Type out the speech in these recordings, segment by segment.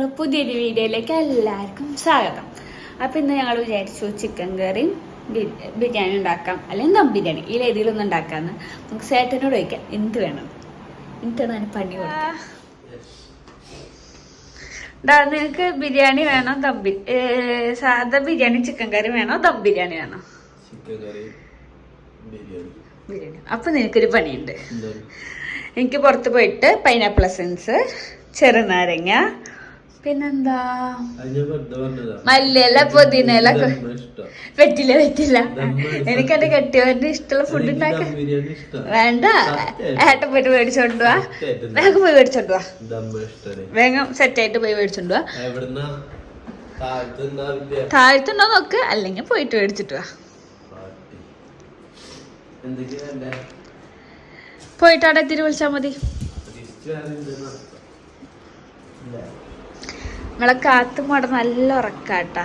ഞങ്ങൾ പുതിയൊരു വീഡിയോയിലേക്ക് എല്ലാവർക്കും സ്വാഗതം. അപ്പം ഇന്ന് ഞങ്ങൾ വിചാരിച്ചു ചിക്കൻ കറി ബിരിയാണി ഉണ്ടാക്കാം അല്ലെങ്കിൽ ദം ബിരിയാണി. ഈ രീതിയിലൊന്നും ഉണ്ടാക്കാമെന്ന് നമുക്ക് സേട്ടനോട് ചോദിക്കാം എന്ത് വേണം? എന്നിട്ടാണ് അതിന് പണി കൊടുക്കാം നിനക്ക് ബിരിയാണി വേണോ ദം സാധാ ബിരിയാണി ചിക്കൻ കറി വേണോ ദം ബിരിയാണി വേണോ? Chicken curry biryani. ബിരിയാണി. അപ്പം നിനക്കൊരു പണിയുണ്ട്. എനിക്ക് പുറത്ത് പോയിട്ട് പൈനാപ്പിൾ എസൻസ് ചെറുനാരങ്ങ പിന്നെന്താ? മല്ലിയല്ല പൊതിനല്ല. പറ്റില്ല പറ്റില്ല എനിക്ക് എന്റെ കെട്ടിയവരുടെ ഇഷ്ടമുള്ള ഫുഡ് ഉണ്ടാക്ക. വേണ്ട. ഏട്ട ഏട്ടൻ പോയിട്ട് മേടിച്ചോണ്ട് വാ. വേഗം പോയി മേടിച്ചോണ്ട് വാ? വേഗം സെറ്റ് ആയിട്ട് പോയി മേടിച്ചോണ്ട് വാ? താഴത്തുണ്ടോ നോക്ക്. അല്ലെങ്കിൽ പോയിട്ട് മേടിച്ചിട്ട് വാ? പോയിട്ട് അവിടെ എത്തിരി വിളിച്ചാൽ മതി. വേറെ കാത്തും കൂടെ നല്ല ഉറക്കാട്ടാ.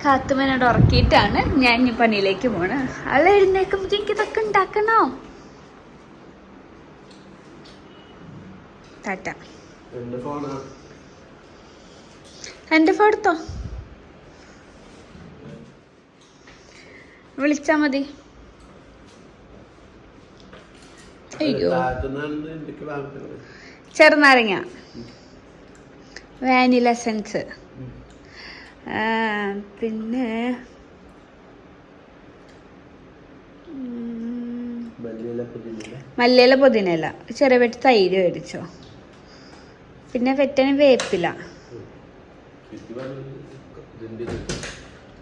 കാത്തുമനോട് ഉറക്കിയിട്ടാണ് ഞാൻ ഈ പണിയിലേക്ക് പോണ്. ആളെ എഴുന്നേക്കുമ്പോ എനിക്ക് ഇതൊക്കെ ഉണ്ടാക്കണോ? ടാറ്റ. എന്റെ ഫോൺ എടുത്തോ? വിളിച്ചാ മതി. അയ്യോ. ചെറുനാരങ്ങ. വാനില സെൻസ് പിന്നെ മല്ലിയില പുതിനയില. പുതിനയില. ചെറിയ വെട്ടി തൈര് മേടിച്ചോ. പിന്നെ വെറ്റന് വേപ്പില.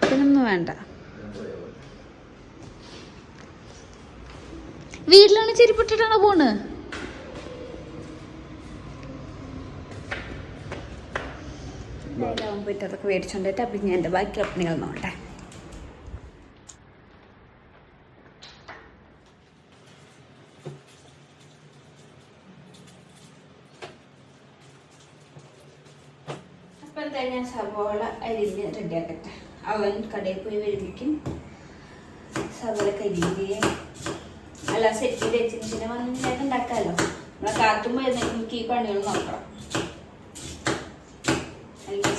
പിന്നൊന്നും വേണ്ട. വീട്ടിലാണ് ചെരുപ്പിട്ടിട്ടാണോ പോണ്? എന്തായാലും പോയിട്ട് അപ്പം ഞാൻ എന്റെ ബാക്കി നിങ്ങൾ നോട്ടെ ഞാൻ സവോള അരിഞ്ഞ് റെഡിയാക്കട്ടെ. അവൻ കടയിൽ പോയി വരുമ്പോഴേക്കും സവോള കരിയുകയെ അല്ല സെറ്റ് ചെയ്ത് വെച്ചതിന് പിന്നെ വന്ന് ഞാൻ ഉണ്ടാക്കാമല്ലോ നമ്മളെ കാത്തുമ്പോൾ എന്തെങ്കിലും നമുക്ക് ഈ പണികൾ നോക്കണം.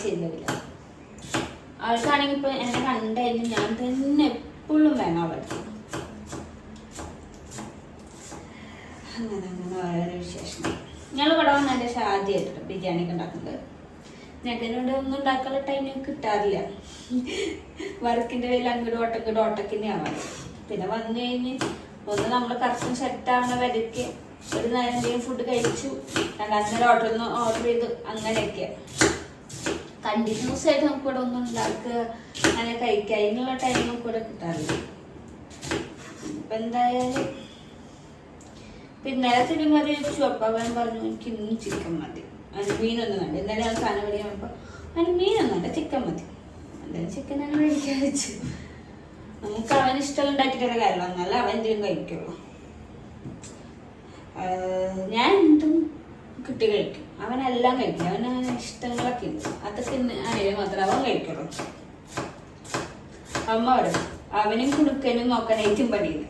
അല്ലെങ്കിൽ ശരിയാവില്ല അവൾക്കാണെങ്കിൽ ഇപ്പൊ എന്നെ കണ്ടായിരുന്നു. ഞാൻ തന്നെ എപ്പോഴും വേണം അവൾക്ക് അങ്ങനെ അങ്ങനെ ഓരോരോ വിശേഷം. ഞങ്ങൾ ഇവിടെ വന്നതിന്റെ ആദ്യമായിട്ടോ ബിരിയാണി ഒക്കെ ഉണ്ടാക്കുന്നത്. ഞങ്ങൾക്ക് ഒന്നും ഉണ്ടാക്കാനുള്ള ടൈം കിട്ടാറില്ല. വർക്കിന്റെ പേരിൽ അങ്ങോട്ട് ഓട്ടം ഇങ്ങോട്ട് ഓട്ടക്കിന്നെ ആവാൻ പിന്നെ വന്നു കഴിഞ്ഞ് ഒന്ന് നമ്മൾ കറക്റ്റ് സെറ്റ് ആവണ വരയ്ക്ക്. ഒരു നേരം ഫുഡ് കഴിച്ചു. രണ്ടാമത്തെ നേരം ഓർഡർ ഒന്ന് ഓർഡർ ചെയ്തു. അങ്ങനെയൊക്കെ കണ്ടിന്യൂസ് ആയിട്ട് നമുക്ക് ഇവിടെ ഒന്നും ഉണ്ടാക്കുക അങ്ങനെ കഴിക്കുക അതിനുള്ള ടൈം നമുക്ക് ഇവിടെ കിട്ടാറില്ല. അപ്പൊ എന്തായാലും പിന്നെ ചിക്കൻ മതി വെച്ചു. അപ്പൊ അവൻ പറഞ്ഞു എനിക്ക് ഇന്നും ചിക്കൻ മതി. അതിന് മീനൊന്നും വേണ്ട. ഇന്നലെ ആ സാധനം മേടിക്കാൻ അതിന് മീനൊന്നും വേണ്ട ചിക്കൻ മതി. എന്തായാലും ചിക്കൻ തന്നെ കഴിക്കാൻ വെച്ചു. നമുക്ക് അവൻ ഇഷ്ടം ഉണ്ടാക്കിയിട്ടുള്ള കാര്യമില്ല അവൻ എന്തെങ്കിലും കഴിക്കുള്ളൂ. ഞാൻ എന്തും കിട്ടി കഴിക്കും. അവനെല്ലാം കഴിക്കും. അവന് ഇഷ്ടങ്ങളൊക്കെ ഉണ്ട്. അതൊക്കെ ആണെങ്കിലും മാത്രമേ അവൻ കഴിക്കുള്ളൂ. അമ്മ പറയും അവനും കുടുക്കനും നോക്കാനായിട്ടും പണിയില്ല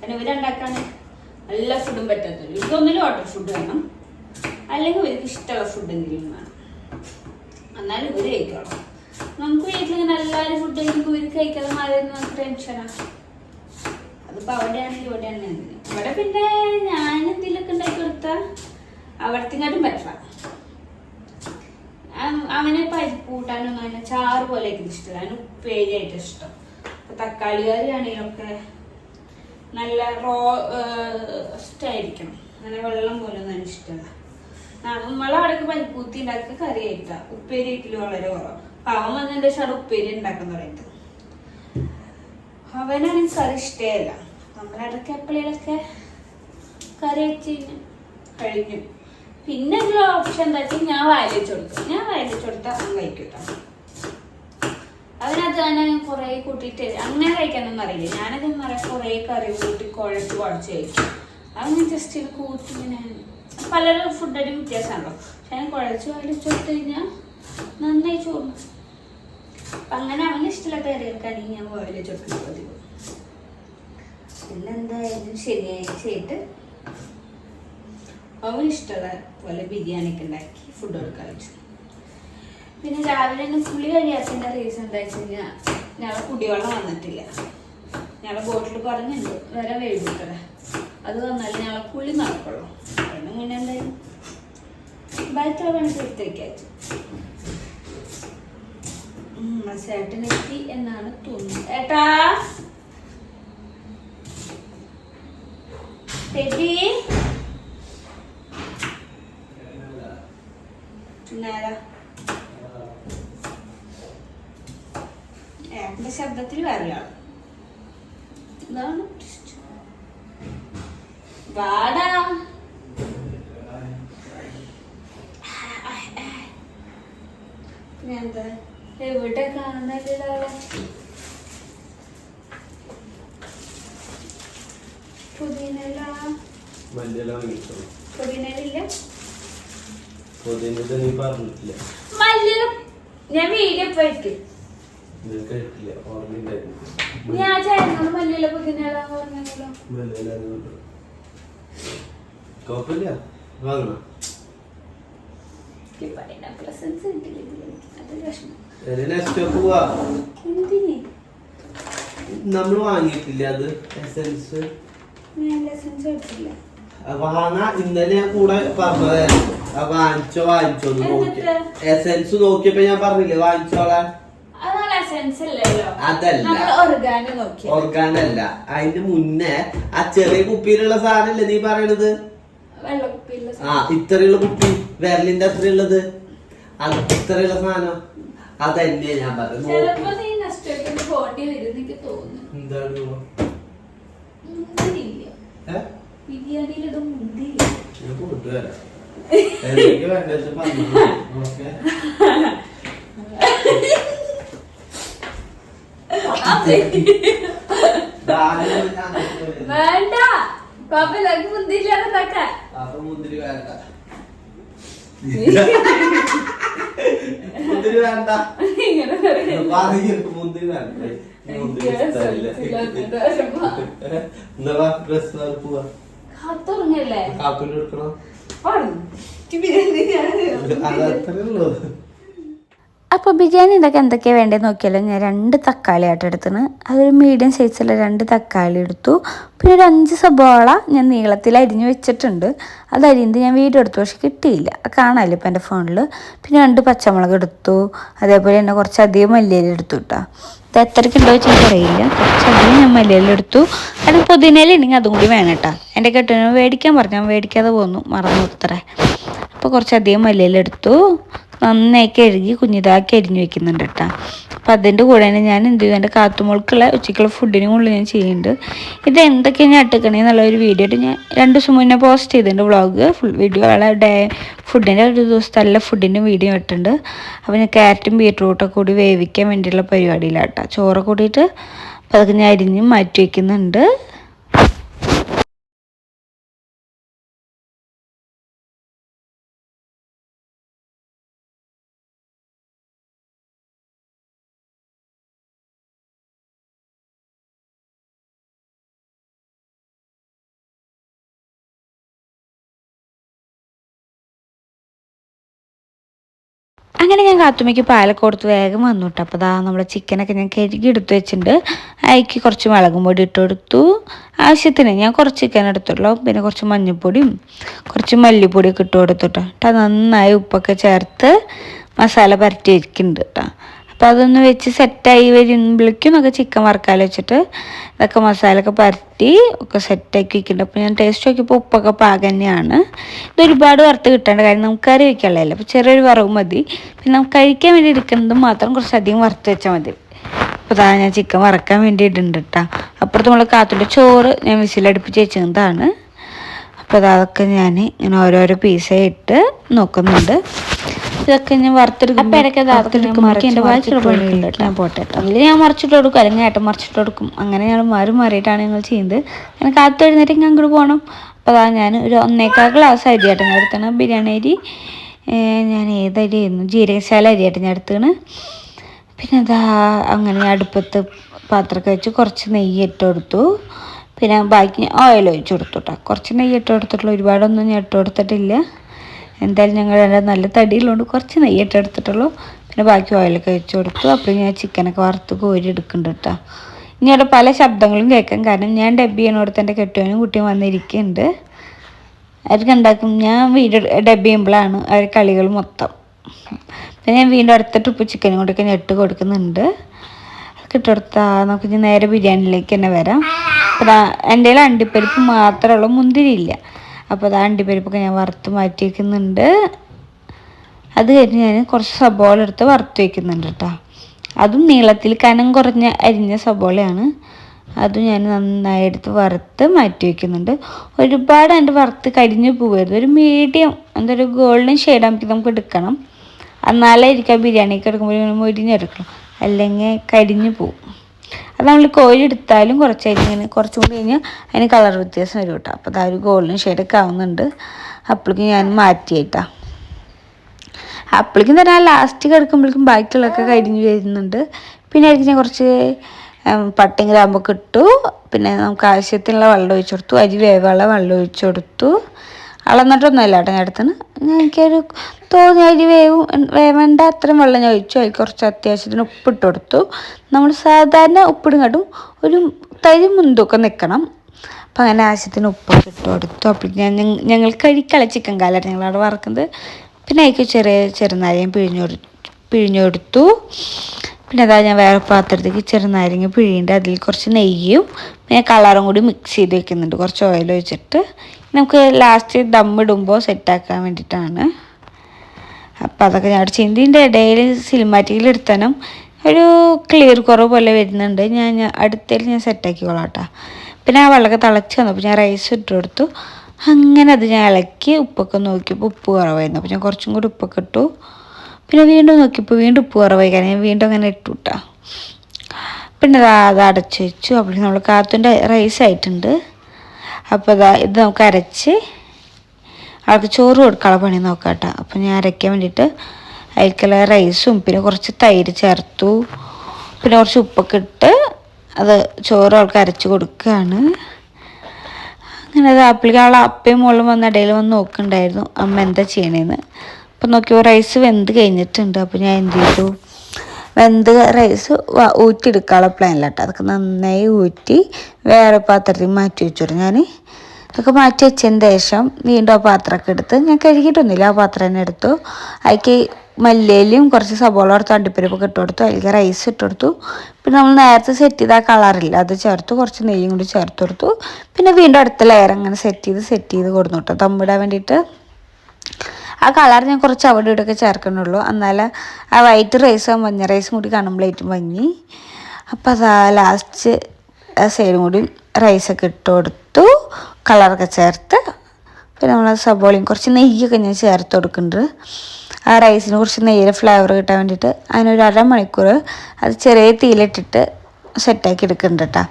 അവന് ഇവരുണ്ടാക്കാൻ എല്ലാ ഫുഡും പറ്റത്തില്ല ഇതൊന്നിലും ഓട്ടർ ഫുഡ് വേണം. അല്ലെങ്കിൽ ഇവർക്ക് ഇഷ്ടമുള്ള ഫുഡ് എന്തെങ്കിലും വേണം. എന്നാലും ഇവർ കഴിക്കണം നമുക്ക് വീട്ടിലിങ്ങനെ എല്ലാവരും ഫുഡ് കഴിക്കുമ്പോൾ ഇവർക്ക് കഴിക്കാതെ മാറി നമുക്ക് ടെൻഷനാണ് അതിപ്പോ അവിടെയാണെങ്കിൽ ഇവിടെയാണ് ഇവിടെ പിന്നെ ഞാൻ എന്തെങ്കിലുമൊക്കെ ഉണ്ടാക്കി കൊടുത്താൽ അവിടത്തെങ്ങാട്ടും പറ്റില്ല. അങ്ങനെ പരിപ്പ് കൂട്ടാനൊന്നും അങ്ങനെ ചാറ് പോലെ ഇഷ്ടമല്ല അതിന് ഉപ്പേരിയായിട്ട് ഇഷ്ടം. തക്കാളി കറി ആണെങ്കിലൊക്കെ നല്ല റോ ഇഷ്ടമായിരിക്കണം അങ്ങനെ വെള്ളം പോലെ ഒന്നും എനിക്ക് ഇഷ്ടമല്ല. നമ്മളെ അവിടെയൊക്കെ പരിപ്പൂത്തി ഉണ്ടാക്കി കറി ആയിട്ടാ ഉപ്പേരി ആയിട്ടില്ല വളരെ കുറവ്. പാവം അവൻ വന്നതിന്റെ ശേഷം അവിടെ ഉപ്പേരി ഉണ്ടാക്കാൻ തുടങ്ങിയത്. അവനാണെങ്കിൽ കറി ഇഷ്ടമല്ല നമ്മളിടക്ക് എപ്പോഴേലൊക്കെ കറി വെച്ച് കഴിഞ്ഞു കഴിഞ്ഞു. പിന്നെ ഉള്ള ഓപ്ഷൻ എന്താ വെച്ചാൽ ഞാൻ വായിൽ വെച്ച് കൊടുക്കും. ഞാൻ വായിൽ വെച്ച് കൊടുത്താൽ അവൻ കഴിക്കും അവനത് തന്നെ കുറേ കൂട്ടിയിട്ട് അങ്ങനെ കഴിക്കാനൊന്നും അറിയില്ല. ഞാനത് നിറയെ കുറേ കറി കൂട്ടി കുഴച്ച് കുഴച്ച് കഴിക്കും. അങ്ങനെ ജസ്റ്റ് ഇത് കൂട്ടി ഇങ്ങനെ പലരും ഫുഡൊരു വ്യത്യാസമാണല്ലോ. പക്ഷെ ഞാൻ കുഴച്ച് വായിൽ വെച്ച് കൊടുത്തു കഴിഞ്ഞാൽ നന്നായി ചോറും. അപ്പൊ അങ്ങനെ അവന് ഇഷ്ടമില്ലാത്ത കറികൾക്കാണെങ്കിൽ ഞാൻ വായിൽ വെച്ച് കൊടുക്കുന്നത് പതിവ്. പിന്നെന്തായാലും ശനിയാഴ്ചയായിട്ട് അവന് ഇഷ്ടമുള്ള പോലെ ബിരിയാണി ഒക്കെ ഉണ്ടാക്കി ഫുഡ് കൊടുക്കാൻ വെച്ചു. പിന്നെ രാവിലെ തന്നെ പുളി കഴിയാത്തതിന്റെ റീസൺ എന്താ വെച്ച് കഴിഞ്ഞാൽ ഞങ്ങളെ കുടിവെള്ളം വന്നിട്ടില്ല. ഞങ്ങളെ ബോട്ടിൽ പറഞ്ഞിട്ടുണ്ട് വരെ വേവിക്കട അത് വന്നാൽ ഞങ്ങളെ പുളി നടക്കുള്ളൂ. അതിന് മുന്നേ എന്തായാലും ബാക്കിയുള്ള പണി തീർത്തേക്കാച്ചു ചേട്ടനെത്തി എന്നാണ് തോന്നുന്നത്. ഏട്ടാ? ബേബി പിന്നാരാ ഏട്ടന്റെ ശബ്ദത്തിൽ വേറെ ആൾ ഇതാണ് twist. വാടാ പിന്നെ എന്താ എവിടെ കാണുന്നില്ല പുതിനല്ല മല്ലിയില വാങ്ങിച്ചോ പുതിനയില്ല പൊതിന്റെ നീ പറഞ്ഞിട്ടില്ല. ഞാൻ വീഡിയോ പോയിട്ട് ഞാൻ ചേട്ടനോട് മല്ലിയില പറഞ്ഞല്ലോ കുഴപ്പമില്ല. വാങ്ങണം? നമ്മൾ വാങ്ങിയിട്ടില്ല അത് എസെൻസ് വാങ്ങാ. ഇന്നലെ കൂടെ പറഞ്ഞതായിരുന്നു. വാങ്ങിച്ചോ വാങ്ങിച്ചോ നോക്കി? എസെൻസ് നോക്കിയപ്പോ ഞാൻ പറഞ്ഞില്ലേ വാങ്ങിച്ചോളാൻ അതല്ല. ഓർഗാനല്ല അതിന്റെ മുന്നേ ആ ചെറിയ കുപ്പിയിലുള്ള സാധനല്ലേ നീ പറയണത് ആ ഇത്രയുള്ള കുപ്പി വിരലിന്റെ അത്രയുള്ളത് അത് ഇത്രയുള്ള സാധനം അതന്നെ ഞാൻ പറഞ്ഞു എന്താണ്? ബിരിയാണിയിലിടും മുന്തിരി ഞാൻ കൊണ്ടുവരാം വേണ്ട കുഴപ്പമില്ല മുന്തിരി ഉണ്ടാക്കാം അപ്പൊ മുന്തിരി വേണ്ട മുന്തിരി വേണ്ട മുന്തിരി വേണ്ട വാ ഡ്രസ് പോവാ കാത്തുറങ്ങല്ലേ കാപ്പിൽ എടുക്കണം? പറഞ്ഞു ബിരിയാണി ഞാൻ അത് അത്രേ ഉള്ളൂ അപ്പോൾ ബിരിയാണി ഉണ്ടാക്കാൻ എന്തൊക്കെയാണ് വേണ്ടതെന്ന് നോക്കിയാലോ? ഞാൻ രണ്ട് തക്കാളി ആയിട്ട് എടുത്തിന് അതൊരു മീഡിയം സൈസുള്ള രണ്ട് തക്കാളി എടുത്തു. പിന്നെ ഒരു അഞ്ച് സബോള ഞാൻ നീളത്തിൽ അരിഞ്ഞ് വെച്ചിട്ടുണ്ട്. അത് അരിഞ്ഞ് ഞാൻ വീഡിയോ എടുത്തു പക്ഷെ കിട്ടിയില്ല. കാണാമല്ലോ ഇപ്പം എന്റെ ഫോണിൽ പിന്നെ രണ്ട് പച്ചമുളക് എടുത്തു. അതേപോലെ തന്നെ കുറച്ചധികം മല്ലിയില എടുത്തു കേട്ടോ ഇത് എത്രയ്ക്കുണ്ടോ വെച്ചാൽ അറിയില്ല കുറച്ചധികം ഞാൻ മല്ലിയില എടുത്തു. അത് പുതിനയില ഉണ്ടെങ്കിൽ അതും കൂടി വേണം കേട്ടോ എന്റെ കെട്ടിന് മേടിക്കാൻ പറഞ്ഞു. ഞാൻ മേടിക്കാതെ പോന്നു. മറന്നു അത്ര അപ്പോൾ കുറച്ചധികം മല്ലിയില എടുത്തു. നന്നായി കഴുകി കുഞ്ഞിതാക്കി അരിഞ്ഞു വെക്കുന്നുണ്ട് കേട്ടോ. അപ്പം അതിന്റെ കൂടെ തന്നെ ഞാൻ എന്ത് ചെയ്തു? എന്റെ കാത്തുമോൾക്കുള്ള ഉച്ചയ്ക്കുള്ള ഫുഡിനും ഉള്ളിൽ ഞാൻ ചെയ്യുന്നുണ്ട്. ഇത് എന്തൊക്കെയാണ് ഞാൻ ഇട്ടിക്കണേ എന്നുള്ള ഒരു വീഡിയോ ആയിട്ട് ഞാൻ രണ്ട് ദിവസം മുന്നേ പോസ്റ്റ് ചെയ്തിട്ടുണ്ട് വ്ളോഗ് ഫുൾ വീഡിയോ ആളെ ഡേ ഫുഡിന്റെ ഒരു ദിവസത്തെ എല്ലാ ഫുഡിന്റെ വീഡിയോ ഇട്ടിട്ടുണ്ട്. അപ്പോൾ ഞാൻ ക്യാരറ്റും ബീട്രൂട്ടൊക്കെ കൂടി വേവിക്കാൻ വേണ്ടിയിട്ടുള്ള പരിപാടിയിലാട്ടോ ചോറ് കൂടിയിട്ട് അപ്പോൾ അതൊക്കെ ഞാൻ അരിഞ്ഞ് മാറ്റി വയ്ക്കുന്നുണ്ട് അങ്ങനെ ഞാൻ കാത്തുമ്മയ്ക്ക് പാലൊക്കെ വേഗം വന്നു കേട്ടോ അപ്പോൾ ദാ നമ്മുടെ ചിക്കനൊക്കെ ഞാൻ കഴുകി എടുത്ത് വെച്ചിട്ടുണ്ട്. അതിക്ക് കുറച്ച് മുളകും പൊടി ഇട്ട് കൊടുത്തു. ആവശ്യത്തിന് ഞാൻ കുറച്ച് ചിക്കൻ എടുത്തുള്ളൂ. പിന്നെ കുറച്ച് മഞ്ഞൾപ്പൊടിയും കുറച്ച് മല്ലിപ്പൊടിയൊക്കെ ഇട്ട് കൊടുത്തു കേട്ടോ നന്നായി ഉപ്പൊക്കെ ചേർത്ത് മസാല വെക്കുന്നുണ്ട് കേട്ടോ അപ്പോൾ അതൊന്ന് വെച്ച് സെറ്റായി വരുമ്പോഴേക്കും നമുക്ക് ചിക്കൻ വറുക്കാൻ വെച്ചിട്ട്. ഇതൊക്കെ മസാലയൊക്കെ പരത്തി ഒക്കെ സെറ്റാക്കി വെക്കുന്നുണ്ട് അപ്പോൾ ഞാൻ ടേസ്റ്റ് നോക്കിയപ്പോൾ ഉപ്പൊക്കെ പാകം തന്നെയാണ്. ഇത് ഒരുപാട് വറുത്ത് കിട്ടേണ്ട കാര്യം നമുക്ക് കറി വയ്ക്കാനുള്ളതല്ല അപ്പോൾ ചെറിയൊരു വറവ് മതി. പിന്നെ നമുക്ക് കഴിക്കാൻ വേണ്ടി എടുക്കുന്നത് മാത്രം കുറച്ചധികം വറുത്ത് വെച്ചാൽ മതി. അപ്പോൾ ഇതാ ഞാൻ ചിക്കൻ വറക്കാൻ വേണ്ടി ഇടുന്നുണ്ട് കേട്ടോ അപ്പുറത്ത് നമ്മൾ കാത്തുള്ള ചോറ് ഞാൻ വിസിലടുപ്പിച്ച് വെച്ചതാണ്. അപ്പോൾ അതൊക്കെ ഞാൻ ഇങ്ങനെ ഓരോരോ പീസായി ഇട്ട് നോക്കുന്നുണ്ട്. ഇതൊക്കെ ഞാൻ വറുത്തെടുക്കും എന്റെ ഞാൻ പോട്ടെ ഞാൻ മറിച്ചിട്ട് കൊടുക്കും. അല്ലെങ്കിൽ ഏട്ടൻ മറിച്ചിട്ട് കൊടുക്കും. അങ്ങനെ ഞങ്ങൾ മാറി മാറിയിട്ടാണ് ഞങ്ങൾ ചെയ്യുന്നത്. അങ്ങനെ കാത്തു എഴുന്നേറ്റ് ഞാൻ ഇങ്ങോട്ട് പോകണം. അപ്പോൾ അതാ ഞാൻ ഒരു ഒന്നേക്കാൾ ഗ്ലാസ് അരി ഞാൻ എടുത്താണ്. ബിരിയാണി അരി. ഞാൻ ഏത് അരിയായിരുന്നു? ജീരകശാല ഏട്ടൻ ഞാൻ എടുത്താണ്. പിന്നെ അതാ അങ്ങനെ അടുപ്പത്ത് പാത്രമൊക്കെ വെച്ച് കുറച്ച് നെയ്യ് ഇട്ട് കൊടുത്തു. പിന്നെ ബാക്കി ഓയിൽ ഒഴിച്ചു കൊടുത്തു കേട്ടോ കുറച്ച് നെയ്യ് ഇട്ട് കൊടുത്തിട്ടുള്ളൂ ഒരുപാടൊന്നും ഞാൻ ഇട്ട് കൊടുത്തിട്ടില്ല. എന്തായാലും ഞങ്ങൾ നല്ല തടിയിലുണ്ട് കുറച്ച് നെയ്യിട്ട് എടുത്തിട്ടുള്ളൂ. പിന്നെ ബാക്കി ഓയിലൊക്കെ വെച്ച് കൊടുത്തു. അപ്പോൾ ഞാൻ ചിക്കനൊക്കെ വറുത്ത് കോരി എടുക്കുന്നുണ്ട് കേട്ടോ ഇനി അവിടെ പല ശബ്ദങ്ങളും കേൾക്കാം. കാരണം ഞാൻ ഡബ് ചെയ്യണോടത്ത് എന്റെ കെട്ടുവാനും കുട്ടിയും വന്നിരിക്കുന്നുണ്ട്. അവർക്ക് ഉണ്ടാക്കും. ഞാൻ വീട് ഡബ് ചെയ്യുമ്പോഴാണ് അവർ കളികൾ മൊത്തം. പിന്നെ ഞാൻ വീണ്ടും അടുത്ത ട്രിപ്പ് ചിക്കനും കൂടെയൊക്കെ ഞെട്ട് കൊടുക്കുന്നുണ്ട്. കിട്ടുകൊടുത്താൽ നമുക്ക് ഇനി നേരെ ബിരിയാണിയിലേക്ക് തന്നെ വരാം. അപ്പോൾ എന്റെ അണ്ടിപ്പരിപ്പ് മാത്രമുള്ള മുന്തിരിയില്ല. അപ്പോൾ അത് അണ്ടിപ്പരിപ്പൊക്കെ ഞാൻ വറുത്ത് മാറ്റി വയ്ക്കുന്നുണ്ട് അത് കഴിഞ്ഞ് ഞാൻ കുറച്ച് സബോള എടുത്ത് വറുത്ത് വയ്ക്കുന്നുണ്ട് കേട്ടോ. അതും നീളത്തിൽ കനം കുറഞ്ഞ അരിഞ്ഞ സബോളയാണ്. അതും ഞാൻ നന്നായി എടുത്ത് വറുത്ത് മാറ്റി വയ്ക്കുന്നുണ്ട് ഒരുപാട് അതിന്റെ വറുത്ത് കരിഞ്ഞു പോകരുത്. ഒരു മീഡിയം എന്താ ഒരു ഗോൾഡൻ ഷെയ്ഡാകുമ്പോൾ നമുക്ക് എടുക്കണം. എന്നാലേ ഇരിക്കാം ബിരിയാണിക്ക് എടുക്കുമ്പോൾ മൊരിഞ്ഞെടുക്കണം. അല്ലെങ്കിൽ കരിഞ്ഞു പോവും. അത് നമ്മൾ കോഴി എടുത്താലും ഇങ്ങനെ കുറച്ചും കൂടി കഴിഞ്ഞാൽ അതിന് കളർ വ്യത്യാസം വരും കേട്ടോ. അപ്പോൾ അതാ ഒരു ഗോൾഡൻ ഷെയ്ഡൊക്കെ ആവുന്നുണ്ട്. അപ്പോഴേക്കും ഞാൻ മാറ്റിയിട്ടാ. അപ്പോഴേക്കും തന്നെ ആ ലാസ്റ്റ് കിടക്കുമ്പോഴേക്കും ബാക്കിയുള്ളതൊക്കെ കരിഞ്ഞ് വരുന്നുണ്ട്. പിന്നെ അതിലേക്ക് ഞാൻ കുറച്ച് പട്ടയും ഗ്രാമ്പൊക്കെ ഇട്ടു. പിന്നെ നമുക്ക് ആവശ്യത്തിനുള്ള വെള്ളം ഒഴിച്ചു കൊടുത്തു. അരി വേവുള്ള വെള്ളം ഒഴിച്ചു കൊടുത്തു. അളന്നിട്ടൊന്നുമല്ല കേട്ടോ ഞാൻ അടുത്തിന് എനിക്കൊരു തോന്നി അരി വേവും വേവേണ്ട അത്രയും വെള്ളം ഞാൻ ഒഴിച്ചു. അതിൽ കുറച്ച് അത്യാവശ്യത്തിന് ഉപ്പിട്ട് കൊടുത്തു. നമ്മൾ സാധാരണ ഉപ്പിടും കാട്ടും ഒരു തരി മുന്തൊക്കെ നിൽക്കണം. അപ്പം അങ്ങനെ ആവശ്യത്തിന് ഉപ്പൊക്കെ ഇട്ട് കൊടുത്തു. അപ്പോൾ ഞാൻ ഞങ്ങ- ഞങ്ങൾ കഴിക്കള ചിക്കൻ കാലാണ് ഞങ്ങളവിടെ വറക്കുന്നത്. പിന്നെ അതിക്ക് ചെറിയ ചെറുനാരങ്ങ പിഴിഞ്ഞു പിഴിഞ്ഞൊടുത്തു. പിന്നെ അതാ ഞാൻ വേറെ പാത്രത്തേക്ക് ചെറുനാരങ്ങ പിഴിയുണ്ട്. അതിൽ കുറച്ച് നെയ്യും പിന്നെ കളറും കൂടി മിക്സ് ചെയ്ത് വെക്കുന്നുണ്ട്. കുറച്ച് ഓയിൽ ഒഴിച്ചിട്ട്. നമുക്ക് ലാസ്റ്റ് ദമ്മിടുമ്പോൾ സെറ്റാക്കാൻ വേണ്ടിയിട്ടാണ്. അപ്പം അതൊക്കെ ഞാൻ ചിന്തിന്റെ ഇടയിൽ സിനിമാറ്റിക്കിൽ എടുത്താനും ഒരു ക്ലിയർ കുറവ് പോലെ വരുന്നുണ്ട്. ഞാൻ അടുത്തേൽ ഞാൻ സെറ്റാക്കിക്കോളാം കേട്ടോ. പിന്നെ ആ വെള്ളമൊക്കെ തിളച്ച് വന്നപ്പോൾ ഞാൻ റൈസ് ഇട്ട് കൊടുത്തു. അങ്ങനെ അത് ഞാൻ ഇളക്കി ഉപ്പൊക്കെ നോക്കിയപ്പോൾ ഉപ്പ് കുറവായിരുന്നു. അപ്പോൾ ഞാൻ കുറച്ചും കൂടി ഉപ്പൊക്കെ ഇട്ടു. പിന്നെ വീണ്ടും നോക്കിയപ്പോൾ വീണ്ടും ഉപ്പ് കുറവായി. കാരണം ഞാൻ വീണ്ടും അങ്ങനെ ഇട്ടു കിട്ടാ പിന്നെ അതാ അടച്ച് വെച്ചു. അപ്പോൾ നമ്മൾ കാത്തുന്റെ റൈസ് ആയിട്ടുണ്ട്. അപ്പോൾ അതാ ഇത് നമുക്ക് അരച്ച് ആൾക്ക് ചോറ് കൊടുക്കാനുള്ള പണി നോക്കാം കേട്ടോ അപ്പോൾ ഞാൻ അരയ്ക്കാൻ വേണ്ടിയിട്ട് അതിലേക്കുള്ള റൈസും പിന്നെ കുറച്ച് തൈര് ചേർത്തു. പിന്നെ കുറച്ച് ഉപ്പൊക്കെ ഇട്ട് അത് ചോറ് ആൾക്ക് അരച്ച് കൊടുക്കുകയാണ്. അങ്ങനെ അത് അപ്പിളിക്ക് ആളെ അപ്പയും മോളും വന്ന് ഇടയിൽ വന്ന് നോക്കുന്നുണ്ടായിരുന്നു. അമ്മ എന്താ ചെയ്യണേന്ന്. അപ്പം നോക്കിയോ റൈസ് വെന്ത് കഴിഞ്ഞിട്ടുണ്ട്. അപ്പോൾ ഞാൻ എന്ത് ചെയ്തു? വെന്ത് റൈസ് ഊറ്റിയെടുക്കാനുള്ള പ്ലാനിലാട്ടോ അതൊക്കെ നന്നായി ഊറ്റി വേറെ പാത്രത്തിൽ മാറ്റി വെച്ചു ഞാൻ അതൊക്കെ മാറ്റി വെച്ചതിന് ശേഷം വീണ്ടും ആ പാത്രമൊക്കെ എടുത്ത് ഞാൻ കഴുകിയിട്ടൊന്നുമില്ല. ആ പാത്രം തന്നെ എടുത്തു. അതിലേക്ക് മല്ലിയിലും കുറച്ച് സബോള എടുത്ത് അണ്ടിപ്പരിപ്പൊക്കെ ഇട്ട് കൊടുത്തു. അതിലേക്ക് റൈസ് ഇട്ട് കൊടുത്തു. പിന്നെ നമ്മൾ നേരത്തെ സെറ്റ് ചെയ്ത ആ കളറില്ല അത് ചേർത്ത് കുറച്ച് നെയ്യും കൂടി ചേർത്ത് കൊടുത്തു. പിന്നെ വീണ്ടും അടുത്ത ലെയർ അങ്ങനെ സെറ്റ് ചെയ്ത് സെറ്റ് ചെയ്ത് കൊടുത്തു കേട്ടോ തമ്മിടാൻ വേണ്ടിയിട്ട് ആ കളർ ഞാൻ കുറച്ച് അവിടെ ഇവിടെയൊക്കെ ചേർക്കണുള്ളൂ. എന്നാൽ ആ വൈറ്റ് റൈസും മഞ്ഞ റൈസും കൂടി കാണുമ്പോഴേറ്റും ഭംഗി. അപ്പോൾ അതാ ലാസ്റ്റ് സൈഡും കൂടി റൈസൊക്കെ ഇട്ട് കൊടുത്തു. കളറൊക്കെ ചേർത്ത്. പിന്നെ നമ്മൾ സബോളയും കുറച്ച് നെയ്യൊക്കെ ഞാൻ ചേർത്ത് കൊടുക്കുന്നുണ്ട്. ആ റൈസിന് കുറച്ച് നെയ്യിലെ ഫ്ലേവർ കിട്ടാൻ വേണ്ടിയിട്ട് അതിനൊരു അരമണിക്കൂർ അത് ചെറിയ തീയിലിട്ടിട്ട് സെറ്റാക്കി എടുക്കുന്നുണ്ട് കേട്ടോ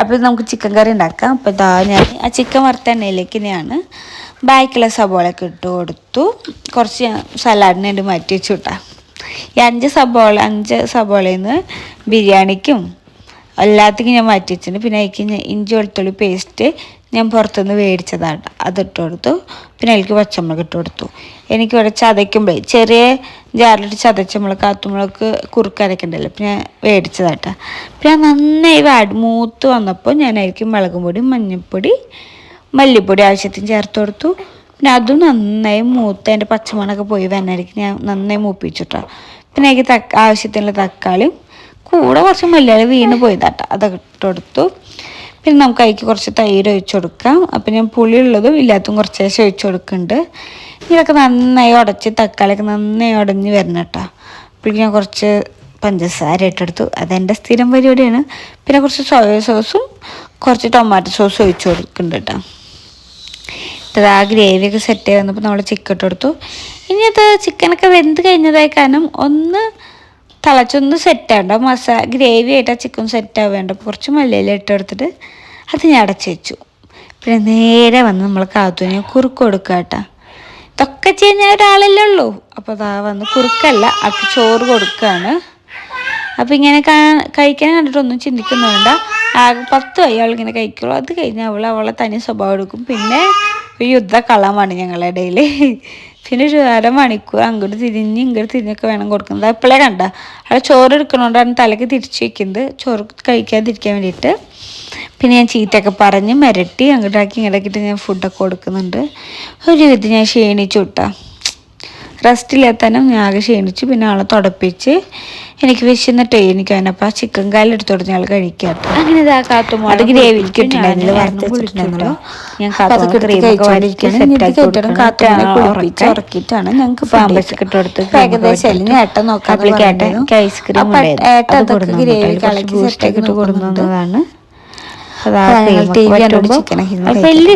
അപ്പോൾ നമുക്ക് ചിക്കൻ കറി ഉണ്ടാക്കാം. അപ്പോൾ ഇതാ ഞാൻ ആ ചിക്കൻ വറുത്ത എണ്ണയിലേക്ക് തന്നെയാണ് ബാക്കിയുള്ള സബോളയൊക്കെ ഇട്ട് കൊടുത്തു. കുറച്ച് സലാഡിന് മാറ്റി വെച്ചു കിട്ടാം ഈ അഞ്ച് സബോള അഞ്ച് സബോളയിൽ നിന്ന് ബിരിയാണിക്കും എല്ലാത്തിനും ഞാൻ മാറ്റി വെച്ചിട്ടുണ്ട്. പിന്നെ അതിലേക്ക് ഞാൻ ഇഞ്ചി വെളുത്തുള്ളി പേസ്റ്റ് ഞാൻ പുറത്തുനിന്ന് മേടിച്ചതാണ്. അതിട്ട് കൊടുത്തു. പിന്നെ അതിലേക്ക് പച്ചമുളക് ഇട്ട് കൊടുത്തു. എനിക്കിവിടെ ചതയ്ക്കുമ്പോൾ ചെറിയ ജാറിലിട്ട് ചതച്ചമുളക് കാത്തുമുളക് കുറുക്കരക്കണ്ടല്ലോ പിന്നെ മേടിച്ചതാട്ടോ. പിന്നെ നന്നായി വാടി മൂത്ത് വന്നപ്പോൾ ഞാൻ മുളകും പൊടി മഞ്ഞൾപ്പൊടി മല്ലിപ്പൊടി ആവശ്യത്തിന് ചേർത്ത് കൊടുത്തു. പിന്നെ അതും നന്നായി മൂത്ത് അതിന്റെ പച്ചമണൊക്കെ പോയി വന്നടിക്ക് ഞാൻ നന്നായി മൂപ്പിച്ചിട്ടോ. പിന്നെ എനിക്ക് തക്ക ആവശ്യത്തിനുള്ള തക്കാളിയും കൂടെ കുറച്ച് മല്ലിയാളി വീണ് പോയതാട്ടോ. അതൊക്കെ കൊടുത്തു. പിന്നെ നമുക്ക് അതിക്ക് കുറച്ച് തൈര് ഒഴിച്ചു കൊടുക്കാം. അപ്പം ഞാൻ പുളിയുള്ളതും ഇല്ലാത്തതും കുറച്ച് ശേഷം ഒഴിച്ചു കൊടുക്കുന്നുണ്ട്. ഇതൊക്കെ നന്നായി ഉടച്ച് തക്കാളിയൊക്കെ നന്നായി ഉടഞ്ഞ് വരണം കേട്ടോ ഞാൻ കുറച്ച് പഞ്ചസാര ഇട്ടെടുത്തു അതെന്റെ സ്ഥിരം പരിപാടിയാണ്. പിന്നെ കുറച്ച് സോയ സോസും കുറച്ച് ടൊമാറ്റോ സോസും ഒഴിച്ചു കൊടുക്കുന്നുണ്ട് കേട്ടോ. ഇത് ആ ഗ്രേവിയൊക്കെ സെറ്റ് ചെയ്ത് വന്നപ്പോൾ നമ്മൾ ചിക്കൻ ഇട്ട് ഇനി അത് ചിക്കനൊക്കെ വെന്ത് കഴിഞ്ഞതായി കാരണം ഒന്ന് തിളച്ചൊന്ന് സെറ്റ് ആവണ്ട. മസാ ഗ്രേവി ആയിട്ട് ആ ചിക്കൻ സെറ്റ് ആവേണ്ട. കുറച്ച് മല്ലിയില ഇട്ട് കൊടുത്തിട്ട് അത് ഞാൻ അടച്ചു വെച്ചു. പിന്നെ നേരെ വന്ന് നമ്മൾ കാത്തുവിനെ കുറുക്ക് കൊടുക്കുക കേട്ടോ. ഇതൊക്കെ ചെയ്യുന്ന ഒരാളല്ലേ ഉള്ളൂ. അപ്പോൾ അതാ വന്ന് കുറുക്കല്ല അത് ചോറ് കൊടുക്കുകയാണ് അപ്പോൾ ഇങ്ങനെ കഴിക്കാൻ കണ്ടിട്ടൊന്നും ചിന്തിക്കുന്നുണ്ട്. ആകെ പത്ത് വയ്യ അവളിങ്ങനെ കഴിക്കുള്ളൂ. അത് കഴിഞ്ഞാൽ അവൾ അവളെ തനി സ്വഭാവം എടുക്കും. പിന്നെ ഒരു യുദ്ധ കളമാണ് ഞങ്ങളുടെ ഇടയിൽ പിന്നെ ഒരു അരമണിക്കൂർ അങ്ങോട്ട് തിരിഞ്ഞ് ഇങ്ങോട്ട് തിരിഞ്ഞൊക്കെ വേണം കൊടുക്കുന്നത്. അപ്പോഴേ കണ്ട. അവിടെ ചോറ് എടുക്കണോണ്ടാണ് തലക്ക് തിരിച്ചു വെക്കുന്നത്. ചോറ് കഴിക്കാതിരിക്കാൻ വേണ്ടിയിട്ട്. പിന്നെ ഞാൻ ചീത്തയൊക്കെ പറഞ്ഞ് മിരട്ടി അങ്ങോട്ടാക്കി ഇങ്ങോട്ടാക്കിയിട്ട് ഞാൻ ഫുഡൊക്കെ കൊടുക്കുന്നുണ്ട്. ഒരു വിധം ഞാൻ ക്ഷീണിച്ചു വിട്ടാ റെസ്റ്റ് ഇല്ലാത്തനും ഞാൻ ആകെ ക്ഷീണിച്ചു. പിന്നെ ആളെ തുടപ്പിച്ച് എനിക്ക് വിശന്നിട്ടേ എനിക്ക് അതിനപ്പോൾ ചിക്കൻ കാലം എടുത്തു കൊടുത്ത് ഞങ്ങൾ കഴിക്കാത്ത. അങ്ങനെ ഇതാ കാത്തുമോ അത് വറുത്തിട്ടുണ്ടായിരുന്നല്ലോ ഉറക്കിയിട്ടാണ് ഞങ്ങൾക്ക് പാമ്പസ് കിട്ടുകൊടുത്ത് ഏകദേശം ഏട്ടൻ നോക്കാൻ ഐസ്ക്രീം അതൊക്കെ ഗ്രേവി കളക്കി സെറ്റാക്കി ഇട്ട് കൊടുക്കുന്നതാണ് വലിയ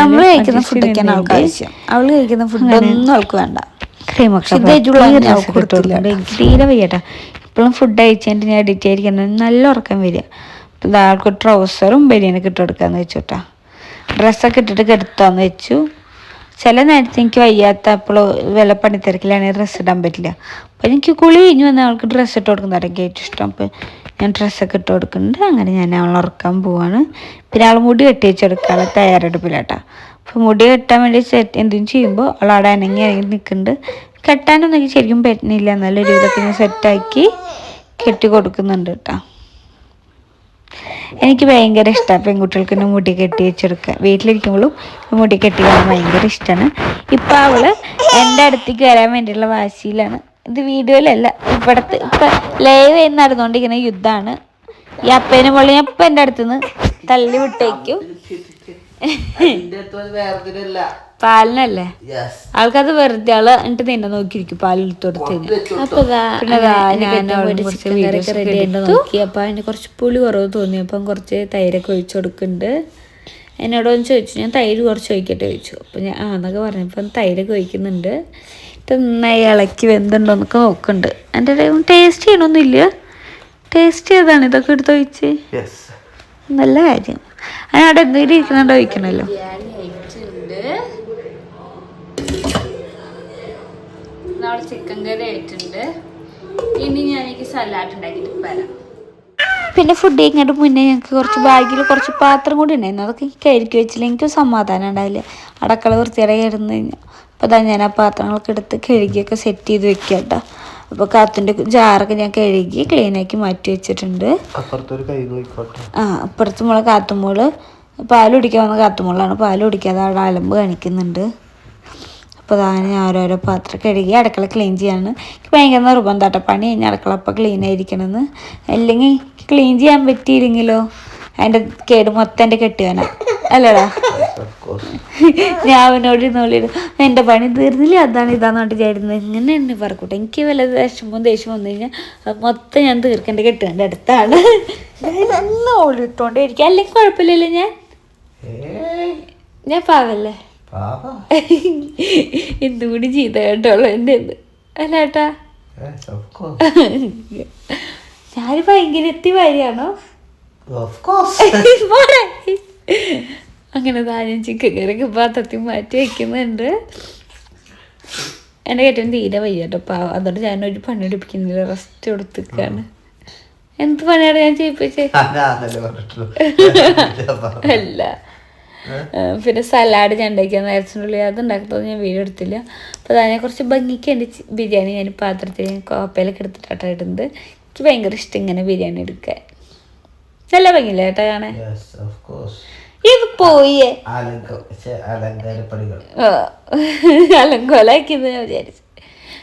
നമ്മൾ കഴിക്കുന്ന ഫുഡൊക്കെയാണ് അവൾക്ക് ആവശ്യം അവൾ കഴിക്കുന്ന ഫുഡ് ഒന്നും അവൾക്ക് വേണ്ട. തീരെ വയ്യട്ടാ. ഇപ്പോഴും ഫുഡ് കഴിച്ചിട്ട് ഞാൻ എഡിറ്റ് ആയിരിക്കുന്നത് നല്ല ഉറക്കം വരിക. അപ്പം ആൾക്ക് ട്രൗസറും ബനിയനൊക്കെ ഇട്ട് കൊടുക്കാന്ന് കേട്ടാ ഡ്രസ്സൊക്കെ ഇട്ടിട്ട് കെടുത്താന്ന് വെച്ചു. ചില നേരത്തെ എനിക്ക് വയ്യാത്ത അപ്പോൾ വില പണിത്തിരക്കിലാണെങ്കിൽ ഡ്രസ്സ് ഇടാൻ പറ്റില്ല. അപ്പോൾ എനിക്ക് കുളി കഴിഞ്ഞ് വന്ന ആൾക്ക് ഡ്രസ്സ് ഇട്ട് കൊടുക്കുന്നതായിരിക്കും ഏറ്റവും ഇഷ്ടം. അപ്പോൾ ഞാൻ ഡ്രസ്സൊക്കെ ഇട്ട് കൊടുക്കുന്നുണ്ട്. അങ്ങനെ ഞാൻ അവൾ ഉറക്കാൻ പോവാണ്. പിന്നെ ആൾ മുടി കെട്ടി വെച്ചെടുക്കാനുള്ള തയ്യാറെടുപ്പിലാട്ടാ. അപ്പോൾ മുടി കെട്ടാൻ വേണ്ടി എന്തെങ്കിലും ചെയ്യുമ്പോൾ അവൾ അവിടെ അനങ്ങി അനങ്ങി നിൽക്കുന്നുണ്ട്. കെട്ടാനൊന്നും എനിക്ക് ശരിക്കും പറ്റുന്നില്ല നല്ല ഞാൻ സെറ്റാക്കി കെട്ടി കൊടുക്കുന്നുണ്ട് കേട്ടോ. എനിക്ക് ഭയങ്കര ഇഷ്ടമാണ് പെൺകുട്ടികൾക്ക് മുടി കെട്ടി വെച്ചെടുക്കുക വീട്ടിലിരിക്കുമ്പോഴും മുടി കെട്ടി കാണാൻ ഭയങ്കര ഇഷ്ടമാണ് ഇപ്പം അവൾ എന്റെ അടുത്തേക്ക് വരാൻ വേണ്ടിയുള്ള വാശിയിലാണ്. ഇത് വീഡിയോയിലല്ല ഇവിടത്തെ ഇപ്പം ലൈവ് നടന്നുകൊണ്ടിരിക്കുന്ന യുദ്ധമാണ്. ഈ അപ്പേനെ പോലെ ഞാൻ ഇപ്പം എന്റെ അടുത്തുനിന്ന് തള്ളി വിട്ടേക്കും. പാലിനല്ലേ? യെസ് ആൾക്കത് വെറുതെ ആൾ എന്നിട്ട് നിന്നെ നോക്കിയിരിക്കും പാൽ എടുത്തു. നോക്കി. അപ്പൊ അതിന് കുറച്ച് പുളി കുറവ് തോന്നി. അപ്പം കുറച്ച് തൈരൊക്കെ ഒഴിച്ചു കൊടുക്കുന്നുണ്ട്. എന്നോട് ഒന്ന് ചോദിച്ചു. ഞാൻ തൈര് കുറച്ച് ഒഴിക്കട്ടെ ചോദിച്ചു. അപ്പം ഞാൻ ആ എന്നൊക്കെ പറഞ്ഞപ്പം തൈരൊക്കെ ഒഴിക്കുന്നുണ്ട്. നന്നായി ഇളക്കി വെന്തുണ്ടോ എന്നൊക്കെ നോക്കുന്നുണ്ട്. എന്റെ ടേസ്റ്റ് ചെയ്യണമൊന്നുമില്ല. ടേസ്റ്റ് ചെയ്താണ് ഇതൊക്കെ എടുത്ത് ഒഴിച്ച്. യെസ് നല്ല കാര്യം. അതിനവിടെ എന്തെങ്കിലും ഇരിക്കുന്നുണ്ടോ ചോദിക്കണല്ലോ. നാളെ ചിക്കൻ കറി ആയിട്ടുണ്ട്. ഇനി ഞാൻ എനിക്ക് സലാഡ് ഉണ്ടാക്കിയിട്ട് വരാം. പിന്നെ ഫുഡ് കഴിക്കാണ്ട് മുന്നേ ഞങ്ങൾക്ക് കുറച്ച് ബാഗിൽ കുറച്ച് പാത്രം കൂടി ഉണ്ടായിരുന്നു. അതൊക്കെ എനിക്ക് കരുക്കി വെച്ചില്ല. എനിക്ക് സമാധാനം ഉണ്ടാവില്ല. അടക്കള വൃത്തിയുടെ കഴിഞ്ഞാൽ അപ്പോൾ അതാ ഞാൻ ആ പാത്രങ്ങളൊക്കെ എടുത്ത് കഴുകിയൊക്കെ സെറ്റ് ചെയ്ത് വെക്കാട്ടോ. കേട്ടോ അപ്പോൾ കത്തിന്റെ ജാറൊക്കെ ഞാൻ കഴുകി ക്ലീനാക്കി മാറ്റി വെച്ചിട്ടുണ്ട്. ആ അപ്പുറത്ത് മോളെ കാത്തുമോൾ പാൽ കുടിക്കാൻ വന്ന കാത്തുമോളാണ്. പാൽ കുടിക്കാതെ അവിടെ അലമ്പ് കാണിക്കുന്നുണ്ട്. അപ്പോൾ അതാണ് ഞാൻ ഓരോരോ പാത്രം കഴുകി അടുക്കള ക്ലീൻ ചെയ്യാണ്. എനിക്ക് ഭയങ്കര നിർബന്ധം പണി കഴിഞ്ഞാൽ അടുക്കള അപ്പം ക്ലീൻ ആയിരിക്കണമെന്ന് അല്ലെങ്കിൽ ക്ലീൻ ചെയ്യാൻ പറ്റിയില്ലെങ്കിലോ? അതിന്റെ കേട് മൊത്തം എന്റെ കെട്ടിയവനാ. അല്ലടാ. ഞാൻ അവനോട് നോളിയിടും എന്റെ പണി തീർന്നില്ല അതാണ് ഇതാന്ന് പറഞ്ഞിട്ട് ചേരുന്നത് ഇങ്ങനെ എന്നെ പറക്കൂട്ടെ. എനിക്ക് വല്ല വിഷമവും ദേഷ്യം വന്നു കഴിഞ്ഞാൽ മൊത്തം ഞാൻ തീർക്കേണ്ട കെട്ടുകന്റെ അടുത്താണ്. നല്ല ഓളിട്ടോണ്ടേ ഇരിക്കും. അല്ലെങ്കിൽ കുഴപ്പമില്ലല്ലോ ഞാൻ. ഞാൻ പാവല്ലേ? എന്തുകൂടി ചെയ്ത കേട്ടോളൂ എന്റെ ഇത് അല്ല ഏട്ടാ. ഓഫ് കോഴ്സ് ഞാൻ ഭയങ്കര എത്തി പോരെ. അങ്ങനെ താനും ചിക്കൻ കറിയൊക്കെ പാത്രത്തിൽ മാറ്റി വെക്കുന്നുണ്ട്. എന്റെ കേട്ടോ തീരെ വയ്യട്ടോ. പാവം. അതുകൊണ്ട് ഞാൻ ഒരു പണി എടുപ്പിക്കുന്നില്ല. റെസ്റ്റ് കൊടുത്തിക്കാണ്. എന്ത് പണിയാണ് ഞാൻ ചെയ്യിപ്പിച്ചേ? അല്ല. പിന്നെ സലാഡ് ഞാൻ ഉണ്ടാക്കിയ നേരത്തിനുള്ളിൽ അത് ഉണ്ടാക്കുന്നത് ഞാൻ വീഡിയോ എടുത്തില്ല. അപ്പോൾ അതിനെ കുറച്ച് ഭംഗിക്ക് എന്റെ ബിരിയാണി ഞാൻ പാത്രത്തിൽ കോപ്പയിലൊക്കെ എടുത്തിട്ടാണ് ഇടുന്നത്. എനിക്ക് ഭയങ്കര ഇഷ്ടം ഇങ്ങനെ ബിരിയാണി എടുക്കാൻ. നല്ല ഭംഗിയില്ല ഏട്ടാ കാണേ യെസ് ഓഫ് കോഴ്സ് ഇത് പോയേ. അലങ്ക ഛെ, അലങ്കാരപ്പണികൾ. അലങ്കോലാക്കിയത് ഞാൻ വിചാരിച്ചു.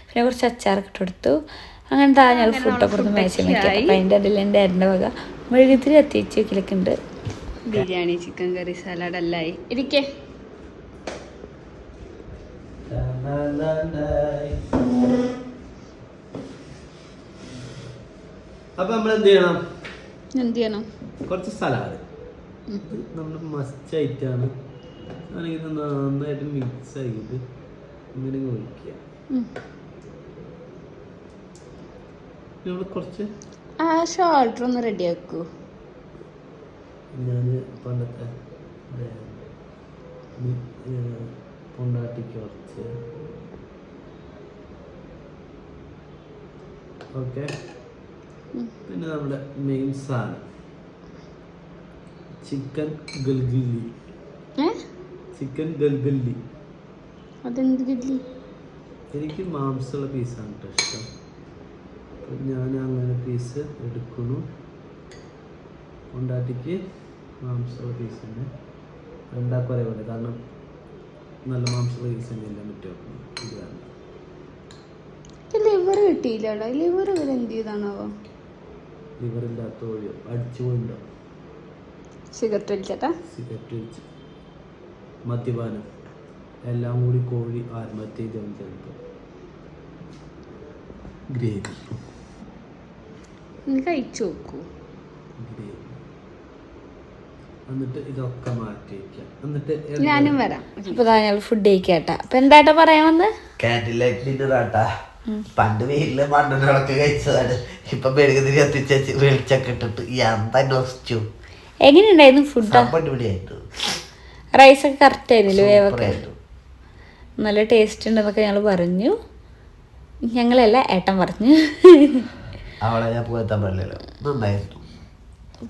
പിന്നെ കുറച്ച് അച്ചാറൊക്കെ ഇട്ട് കൊടുത്തു. അങ്ങനെ താ ഞാൻ ഫുഡൊക്കെ കൊടുത്ത് മേശ അപ്പം അതിന്റെ ഇടയിൽ എന്റെ എന്റെ വക മെഴുകുതിരി എത്തിച്ച് വെക്കലൊക്കെ ഉണ്ട്. ബിരിയാണി ചിക്കൻ കറി സലാഡ് അല്ലായി ഇരിക്കേ. അപ്പൊ നമ്മൾ എന്ത് ചെയ്യണം? എന്ത് ചെയ്യണം കുറച്ച് സലാഡ് നമ്മൾ മസ്റ്റ് ആയിട്ടാണ് ആണെങ്കിൽ നന്നായിട്ട് മിക്സ് ആക്കിയിട്ട് ഇങ്ങനെ ഒഴിക്കുക. നമ്മൾ കുറച്ച്? ആ ഷോൾഡർ ഒന്ന് റെഡി ആക്കൂ. ഞാൻ പണ്ടത്തെ പൊണ്ടാട്ടിക്ക് കുറച്ച്. ഓക്കെ. പിന്നെ നമ്മുടെ മെയിൻ സാധനം. ചിക്കൻ ഗൽഗില്ലി ചിക്കൻ ഗൽഗല്ലി അതെന്ത് ഗല്ലി എനിക്ക് മാംസമുള്ള പീസാണ് കേട്ടോ ഇഷ്ടം. അപ്പം ഞാൻ അങ്ങനെ പീസ് എടുക്കുന്നു. കൊണ്ടാട്ടിക്ക് മാംസമുള്ള പീസ് തന്നെ. രണ്ടാക്കും ഒരേപോലെ. കാരണം നല്ല മാംസമുള്ള പീസ് തന്നെ എല്ലാം പറ്റും ഇത് കാരണം ലിവർ കിട്ടിയില്ലടാ ലിവർ ഇവർ എന്ത് അടിച്ചു സിഗരറ്റ് സിഗരറ്റ് മദ്യപാനം. എല്ലാം കൂടി കോഴി ആത്മഹത്യ ചെയ്താൽ ചിലപ്പോൾ ഗ്രേവി. നീ കഴിച്ചു നോക്കൂ. ഗ്രേവി. എന്നിട്ട് ഇതൊക്കെ മാറ്റി വയ്ക്കാം. എന്നിട്ട് ഞാനും വരാം. അപ്പൊ ഇതാ ഞങ്ങൾ ഫുഡ് കഴിക്കാട്ടാ. അപ്പൊ എന്താട്ടാ പറയാൻ വന്ന്? ഡിന്നറാട്ടാ പണ്ട് വീട്ടിൽ മണ്ണെണ്ണകളൊക്കെ കഴിച്ചതാണ്. ഇപ്പൊ മെഴുകുതിരി കത്തിച്ച് വെളിച്ചൊക്കെ ഇട്ടിട്ട് എന്താ നൊസ്റ്റു എങ്ങനെയുണ്ടായിരുന്നു ഫുഡ് സമ്പടിപൊളിയായിട്ട് റൈസ് ഒക്കെ കറക്റ്റ് ആയിരുന്നില്ല വേവൊക്കെ? നല്ല ടേസ്റ്റ് ഉണ്ടെന്നൊക്കെ ഞങ്ങൾ പറഞ്ഞു. ഞങ്ങളല്ല ഏട്ടൻ പറഞ്ഞു. അവളെ ഞാൻ പോകാൻ പാടില്ലല്ലോ. നന്നായിരുന്നു.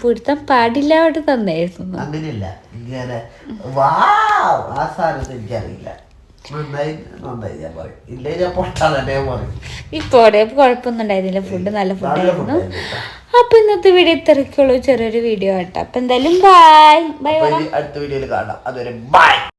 പിടുത്തം പാടില്ലാതെ തന്നായിരുന്നു അങ്ങനെയല്ല ഇങ്ങനെ വാ ആ സാധനം എനിക്കറിയില്ല. ഇപ്പോടെ കുഴപ്പമൊന്നും ഉണ്ടായിരുന്നില്ല ഫുഡ് നല്ല ഫുഡായിരുന്നു. അപ്പൊ ഇന്നത്തെ വീഡിയോ ഇത്രയ്ക്കുള്ളൂ ചെറിയൊരു വീഡിയോ ആട്ടോ അപ്പൊ എന്തായാലും ബൈ ബൈ. അടുത്ത വീഡിയോയിൽ കാണാം. അതുവരെ ബൈ